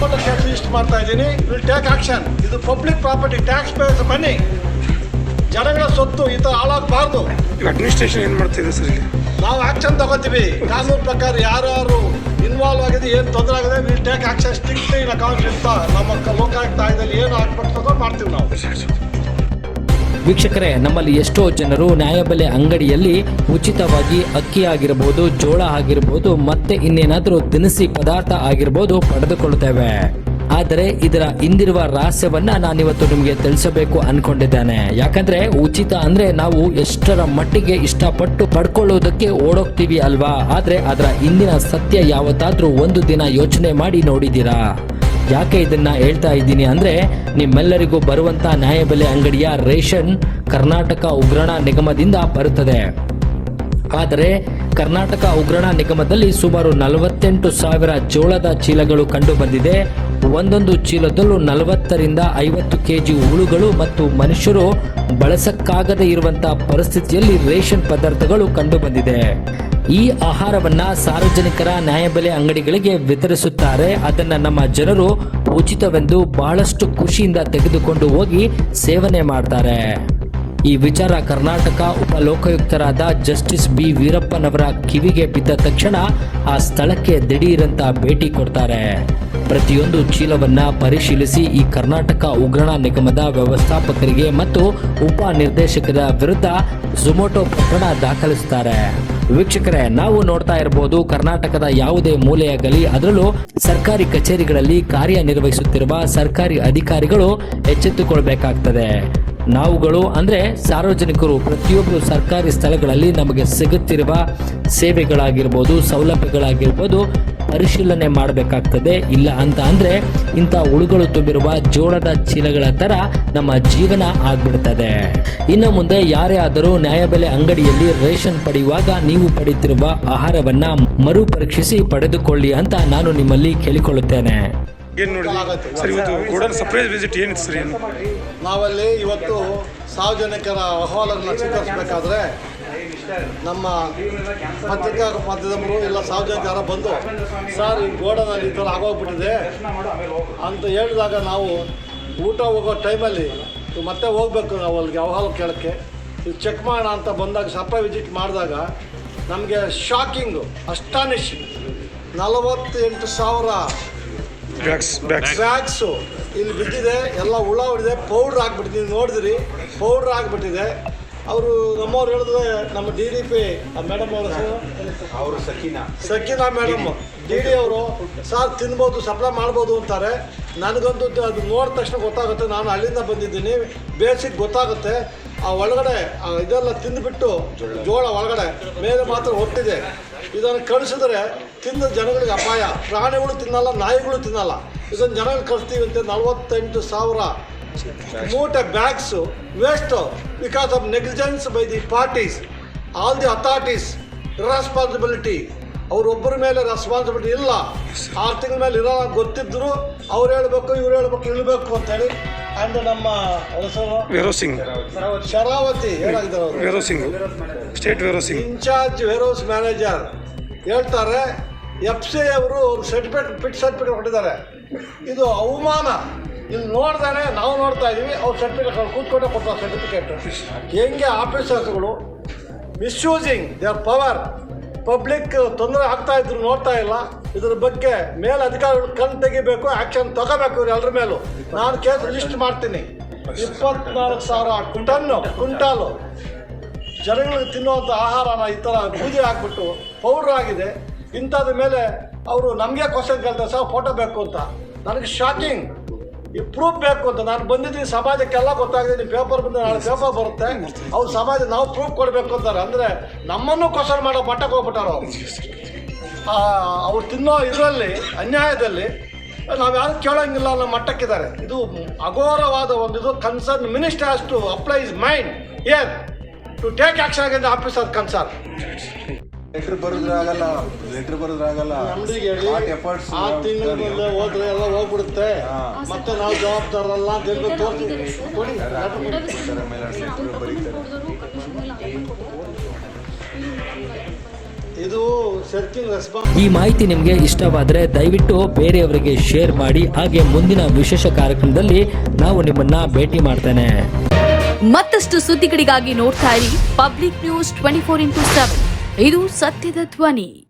ಇಪ್ಪತ್ತು list register ಮಾಡ್ತಾ ಇದ್ದೀನಿ. ವಿಲ್ ಟೇಕ್ ಆಕ್ಷನ್ ಇದು ಪಬ್ಲಿಕ್ ಪ್ರಾಪರ್ಟಿ ಟ್ಯಾಕ್ಸ್ ಪೇಯರ್ಸ್ ಬನ್ನಿ ಜನಗಳ ಸೊತ್ತು ಈ ಥರ ಹಾಳಾಗಬಾರ್ದು ಅಡ್ಮಿನಿಸ್ಟ್ರೇಷನ್ ಏನು ಮಾಡ್ತಿದೆ ಸರ್ ಇಲ್ಲಿ? ನಾವು ಆಕ್ಷನ್ ತಗೋತೀವಿ. ಕಾನೂನು ಪ್ರಕಾರ ಯಾರ್ಯಾರು ಇನ್ವಾಲ್ವ್ ಆಗಿದೆ ಏನು ತೊಂದರೆ ಆಗಿದೆ will take action strictly in account ಇರ್ತಾ ನಮ್ಮ ಲೋಕಾಯುಕ್ತ ಆಯ್ದಲ್ಲಿ ಏನು ಹಾಕ್ಬೇಕು ಮಾಡ್ತೀವಿ ನಾವು. ವೀಕ್ಷಕರೇ, ನಮ್ಮಲ್ಲಿ ಎಷ್ಟೋ ಜನರು ನ್ಯಾಯಬೆಲೆ ಅಂಗಡಿಯಲ್ಲಿ ಉಚಿತವಾಗಿ ಅಕ್ಕಿ ಆಗಿರಬಹುದು ಜೋಳ ಆಗಿರಬಹುದು ಮತ್ತೆ ಇನ್ನೇನಾದರೂ ದಿನಸಿ ಪದಾರ್ಥ ಆಗಿರಬಹುದು ಪಡೆದುಕೊಳ್ಳುತ್ತೇವೆ. ಆದರೆ ಇದರ ಹಿಂದಿರುವ ರಹಸ್ಯವನ್ನ ನಾನಿವತ್ತು ನಿಮಗೆ ತಿಳಿಸಬೇಕು ಅನ್ಕೊಂಡಿದ್ದೇನೆ. ಯಾಕಂದ್ರೆ ಉಚಿತ ಅಂದ್ರೆ ನಾವು ಎಷ್ಟರ ಮಟ್ಟಿಗೆ ಇಷ್ಟಪಟ್ಟು ಪಡ್ಕೊಳ್ಳೋದಕ್ಕೆ ಓಡೋಗ್ತೀವಿ ಅಲ್ವಾ? ಆದ್ರೆ ಅದರ ಹಿಂದಿನ ಸತ್ಯ ಯಾವತ್ತಾದ್ರೂ ಒಂದು ದಿನ ಯೋಚನೆ ಮಾಡಿ ನೋಡಿದ್ದೀರಾ? ಯಾಕೆ ಇದನ್ನ ಹೇಳ್ತಾ ಇದ್ದೀನಿ ಅಂದ್ರೆ ನಿಮ್ಮೆಲ್ಲರಿಗೂ ಬರುವಂತ ನ್ಯಾಯಬೆಲೆ ಅಂಗಡಿಯ ರೇಷನ್ ಕರ್ನಾಟಕ ಉಗ್ರಣ ನಿಗಮದಿಂದ ಬರುತ್ತದೆ. ಆದರೆ ಕರ್ನಾಟಕ ಉಗ್ರಣ ನಿಗಮದಲ್ಲಿ ಸುಮಾರು ನಲವತ್ತೆಂಟು ಸಾವಿರ ಜೋಳದ ಚೀಲಗಳು ಕಂಡು ಬಂದಿದೆ ಒಂದೊಂದು ಚೀಲದಲ್ಲೂ ನಲವತ್ತರಿಂದ ಐವತ್ತು ಕೆಜಿ ಹುಳುಗಳು ಮತ್ತು ಮನುಷ್ಯರು ಬಳಸಕ್ಕಾಗದೇ ಇರುವಂತಹ ಪರಿಸ್ಥಿತಿಯಲ್ಲಿ ರೇಷನ್ ಪದಾರ್ಥಗಳು ಕಂಡು ಬಂದಿದೆ ಈ ಆಹಾರವನ್ನ ಸಾರ್ವಜನಿಕರ ನ್ಯಾಯಬೆಲೆ ಅಂಗಡಿಗಳಿಗೆ ವಿತರಿಸುತ್ತಾರೆ. ಅದನ್ನ ನಮ್ಮ ಜನರು ಉಚಿತವೆಂದು ಬಹಳಷ್ಟು ಖುಷಿಯಿಂದ ತೆಗೆದುಕೊಂಡು ಹೋಗಿ ಸೇವನೆ ಮಾಡ್ತಾರೆ. ಈ ವಿಚಾರ ಕರ್ನಾಟಕ ಉಪ ಲೋಕಾಯುಕ್ತರಾದ ಜಸ್ಟಿಸ್ ಬಿ. ವೀರಪ್ಪನವರ ಕಿವಿಗೆ ಬಿದ್ದ ತಕ್ಷಣ ಆ ಸ್ಥಳಕ್ಕೆ ದಿಢೀರಂತ ಭೇಟಿ ಕೊಡ್ತಾರೆ. ಪ್ರತಿಯೊಂದು ಚೀಲವನ್ನ ಪರಿಶೀಲಿಸಿ ಈ ಕರ್ನಾಟಕ ಉಗ್ರಣ ನಿಗಮದ ವ್ಯವಸ್ಥಾಪಕರಿಗೆ ಮತ್ತು ಉಪ ನಿರ್ದೇಶಕರ ವಿರುದ್ಧ ಝೊಮೊಟೊ ಪ್ರಕರಣ ದಾಖಲಿಸುತ್ತಾರೆ ವೀಕ್ಷಕರೇ, ನಾವು ನೋಡ್ತಾ ಇರಬಹುದು ಕರ್ನಾಟಕದ ಯಾವುದೇ ಮೂಲೆಯಾಗಲಿ, ಅದರಲ್ಲೂ ಸರ್ಕಾರಿ ಕಚೇರಿಗಳಲ್ಲಿ ಕಾರ್ಯನಿರ್ವಹಿಸುತ್ತಿರುವ ಸರ್ಕಾರಿ ಅಧಿಕಾರಿಗಳು ಎಚ್ಚೆತ್ತುಕೊಳ್ಬೇಕಾಗ್ತದೆ. ನಾವುಗಳು ಅಂದ್ರೆ ಸಾರ್ವಜನಿಕರು ಪ್ರತಿಯೊಬ್ಬರು ಸರ್ಕಾರಿ ಸ್ಥಳಗಳಲ್ಲಿ ನಮಗೆ ಸಿಗುತ್ತಿರುವ ಸೇವೆಗಳಾಗಿರ್ಬೋದು, ಸೌಲಭ್ಯಗಳಾಗಿರ್ಬೋದು ಪರಿಶೀಲನೆ ಮಾಡಬೇಕಾಗ್ತದೆ. ಇಲ್ಲ ಅಂತ ಅಂದ್ರೆ ಇಂಥ ಹುಳುಗಳು ತುಂಬಿರುವ ಜೋಳದ ಚೀಲಗಳ ತರ ನಮ್ಮ ಜೀವನ ಆಗ್ಬಿಡ್ತದೆ. ಇನ್ನು ಮುಂದೆ ಯಾರೇ ಆದರೂ ನ್ಯಾಯಬೆಲೆ ಅಂಗಡಿಯಲ್ಲಿ ರೇಷನ್ ಪಡೆಯುವಾಗ ನೀವು ಪಡೆಯುತ್ತಿರುವ ಆಹಾರವನ್ನ ಮರುಪರೀಕ್ಷಿಸಿ ಪಡೆದುಕೊಳ್ಳಿ ಅಂತ ನಾನು ನಿಮ್ಮಲ್ಲಿ ಕೇಳಿಕೊಳ್ಳುತ್ತೇನೆ. ಏನು ನೋಡಿ? ಸರ್ ಇವತ್ತು ಗೋಡನ್ ಸರ್ಪ್ರೈಸ್ ವಿಸಿಟ್ ಏನಿತ್ತು ಸರ್ ಏನು? ನಾವಲ್ಲಿ ಇವತ್ತು ಸಾರ್ವಜನಿಕರ ಅಹವಾಲನ್ನು ಸ್ವೀಕರಿಸಬೇಕಾದ್ರೆ ನಮ್ಮ ಪತ್ರಿಕಾ ಮಾಧ್ಯಮರು ಎಲ್ಲ ಸಾರ್ವಜನಿಕರ ಬಂದು ಸರ್ ಈ ಗೋಡನಲ್ಲಿ ಈ ಥರ ಆಗೋಗ್ಬಿಟ್ಟಿದೆ ಅಂತ ಹೇಳಿದಾಗ ನಾವು ಊಟ ಹೋಗೋ ಟೈಮಲ್ಲಿ ಮತ್ತೆ ಹೋಗಬೇಕು ನಾವು ಅಲ್ಲಿಗೆ ಅವಹಾಲ ಕೇಳೋಕ್ಕೆ. ಇದು ಚೆಕ್ ಮಾಡೋಣ ಅಂತ ಬಂದಾಗ ಸಪ್ಪ ವಿಸಿಟ್ ಮಾಡಿದಾಗ ನಮಗೆ ಶಾಕಿಂಗು ಅಸ್ಟಾನಿಶ್ ನಲವತ್ತೆಂಟು ಸಾವಿರ ಬ್ಯಾಗ್ಸ್ ಇಲ್ಲಿ ಬಿದ್ದಿದೆ ಎಲ್ಲ ಹುಳ ಹೊಡಿದೆ ಪೌಡ್ರ್ ಆಗಿಬಿಟ್ಟಿದೆ ನೀವು ನೋಡಿದ್ರಿ ಪೌಡ್ರ್ ಹಾಕ್ಬಿಟ್ಟಿದೆ. ಅವರು ನಮ್ಮವ್ರು ಹೇಳಿದ್ರೆ ನಮ್ಮ ಡಿ ಡಿ ಪಿ ಮೇಡಮ್ ಅವರು ಅವರು Sakhina. Sakina madam D D ಅವರು ಸಾರ್ ತಿನ್ಬೋದು ಸಪ್ಲೈ ಮಾಡ್ಬೋದು ಅಂತಾರೆ. ನನಗಂತೂ ಅದು ನೋಡಿದ ತಕ್ಷಣ ಗೊತ್ತಾಗುತ್ತೆ. ನಾನು ಅಲ್ಲಿಂದ ಬಂದಿದ್ದೀನಿ. ಬೇಸಿಕ್ ಗೊತ್ತಾಗುತ್ತೆ. ಆ ಒಳಗಡೆ ಇದೆಲ್ಲ ತಿಂದುಬಿಟ್ಟು ಜೋಳ ಒಳಗಡೆ ಮೇಲೆ ಮಾತ್ರ ಹೊಟ್ಟಿದೆ. ಇದನ್ನು ಕಳಿಸಿದ್ರೆ ತಿಂದ ಜನಗಳಿಗೆ ಅಪಾಯ. ಪ್ರಾಣಿಗಳು ತಿನ್ನಲ್ಲ ನಾಯಿಗಳು ತಿನ್ನಲ್ಲ. ಇದನ್ನು ಜನಗಳು ಕಳಿಸ್ತೀವಿ ಅಂತ ನಲವತ್ತೆಂಟು ಸಾವಿರ ಮೂಟೆ bags waste because of negligence by the parties all the authorities responsibility ಅವರೊಬ್ಬರ ಮೇಲೆ ರೆಸ್ಪಾನ್ಸಿಬಿಲಿಟಿ ಇಲ್ಲ. ಆರು ತಿಂಗಳ ಮೇಲೆ ಇರೋ ಗೊತ್ತಿದ್ರು ಅವ್ರು ಹೇಳಬೇಕು ಇವ್ರು ಹೇಳಬೇಕು ಇಳ್ಬೇಕು ಅಂತೇಳಿ. ಆ್ಯಂಡ್ ನಮ್ಮ ವೀರೋ ಸಿಂಗ್ ಶರಾವತಿ ಹೇಳಿದ್ರು ಅವರು? Warehousing state warehousing in charge warehouse manager ಹೇಳ್ತಾರೆ ಎಫ್ ಸಿ ಅವರು ಸರ್ಟಿಫಿಕೇಟ್ ಪಿಟ್ ಸರ್ಟಿಫಿಕೇಟ್ ಕೊಟ್ಟಿದ್ದಾರೆ. ಇದು ಅವಮಾನ. ಇಲ್ಲಿ ನೋಡ್ದಾನೆ, ನಾವು ನೋಡ್ತಾ ಇದ್ದೀವಿ ಅವ್ರು ಸರ್ಟಿಫಿಕೇಟ್ ಕೂತ್ಕೊಂಡೆ ಕೊಡ್ತಾರೆ ಸರ್ಟಿಫಿಕೇಟ್ ಹೆಂಗೆ ಆಫೀಸರ್ಸ್ಗಳು ಮಿಸ್ಯೂಸಿಂಗ್ ದೇರ್ ಪವರ್ ಪಬ್ಲಿಕ್ ತೊಂದರೆ ಆಗ್ತಾ ಇದ್ರು ನೋಡ್ತಾ ಇಲ್ಲ, ಇದ್ರ ಬಗ್ಗೆ ಮೇಲೆ ಅಧಿಕಾರಿಗಳು ಕಣ್ ತೆಗಿಬೇಕು ಆ್ಯಕ್ಷನ್ ತಗೋಬೇಕು ಇವ್ರು ಎಲ್ಲರ ಮೇಲೂ. ನಾನು ಕೇಸ್ ಲಿಸ್ಟ್ ಮಾಡ್ತೀನಿ. ಇಪ್ಪತ್ನಾಲ್ಕು ಸಾವಿರ ಟನ್ನು ಕುಂಟಾಲು ಜನಗಳಿಗೆ ತಿನ್ನುವಂಥ ಆಹಾರನ ಈ ಥರ ಬೂದಿ ಹಾಕ್ಬಿಟ್ಟು ಪೌಡ್ರ್ ಆಗಿದೆ. ಇಂಥದ್ರ ಮೇಲೆ ಅವರು ನಮಗೆ ಕ್ವಶನ್ ಕೇಳ್ತಾರೆ, ಸರ್ ಫೋಟೋ ಬೇಕು ಅಂತ. ನನಗೆ ಶಾಕಿಂಗ್ ಈ ಪ್ರೂಫ್ ಬೇಕು ಅಂತ. ನಾನು ಬಂದಿದ್ದೀನಿ ಸಮಾಜಕ್ಕೆಲ್ಲ ಗೊತ್ತಾಗಿದೆ ನಿಮ್ಮ ಪೇಪರ್ ಬಂದರೆ ನಾಳೆ ಪೇಪರ್ ಬರುತ್ತೆ. ಅವ್ರು ಸಮಾಜ ನಾವು ಪ್ರೂಫ್ ಕೊಡಬೇಕು ಅಂತಾರೆ. ಅಂದರೆ ನಮ್ಮನ್ನು ಕ್ವಶನ್ ಮಾಡೋ ಮಟ್ಟಕ್ಕೆ ಹೋಗ್ಬಿಟ್ಟಾರ ಅವ್ರು. ಅವ್ರು ತಿನ್ನೋ ಇದರಲ್ಲಿ ಅನ್ಯಾಯದಲ್ಲಿ ನಾವು ಯಾರು ಕೇಳೋಂಗಿಲ್ಲ ಅನ್ನೋ ಮಟ್ಟಕ್ಕಿದ್ದಾರೆ. ಇದು ಅಘೋರವಾದ ಒಂದು ಇದು. Concern minister has to apply his mind ಏನ್? ಟು ಟೇಕ್ ಆಕ್ಷನ್ ಆಗಿದ್ದ ಆಫೀಸರ್ ಕನ್ಸರ್ನ್ ಲೆಟ್ರ್ ಬರೋದ್ರಾಗಲ್ಲ ಲೆಟ್ರ್ ಬರೋದ್ರಾಗಲ್ಲ ಹೇಳಿ efforts ಆ ತಿಂಗಳು ತಿಂಗಳ ಹೋದ್ರೆ ಎಲ್ಲ ಹೋಗ್ಬಿಡುತ್ತೆ. ಮತ್ತೆ ನಾವು ಜವಾಬ್ದಾರಲ್ಲ ಅಂತ ಹೇಳ್ಬಿಟ್ಟು ತೋರಿಸ್ತೀವಿ. ಕೊಡಿ. ಇದು ಈ ಮಾಹಿತಿ ನಿಮಗೆ ಇಷ್ಟವಾದರೆ ದಯವಿಟ್ಟು ಬೇರೆಯವರಿಗೆ ಶೇರ್ ಮಾಡಿ ಹಾಗೆ ಮುಂದಿನ ವಿಶೇಷ ಕಾರ್ಯಕ್ರಮದಲ್ಲಿ ನಾವು ನಿಮ್ಮನ್ನ ಭೇಟಿ ಮಾಡ್ತೇನೆ. ಮತ್ತಷ್ಟು ಸುದ್ದಿಗಳಿಗಾಗಿ ನೋಡ್ತಾ ಇರಿ public news twenty four into seven ಇದು ಸತ್ಯದ ಧ್ವನಿ.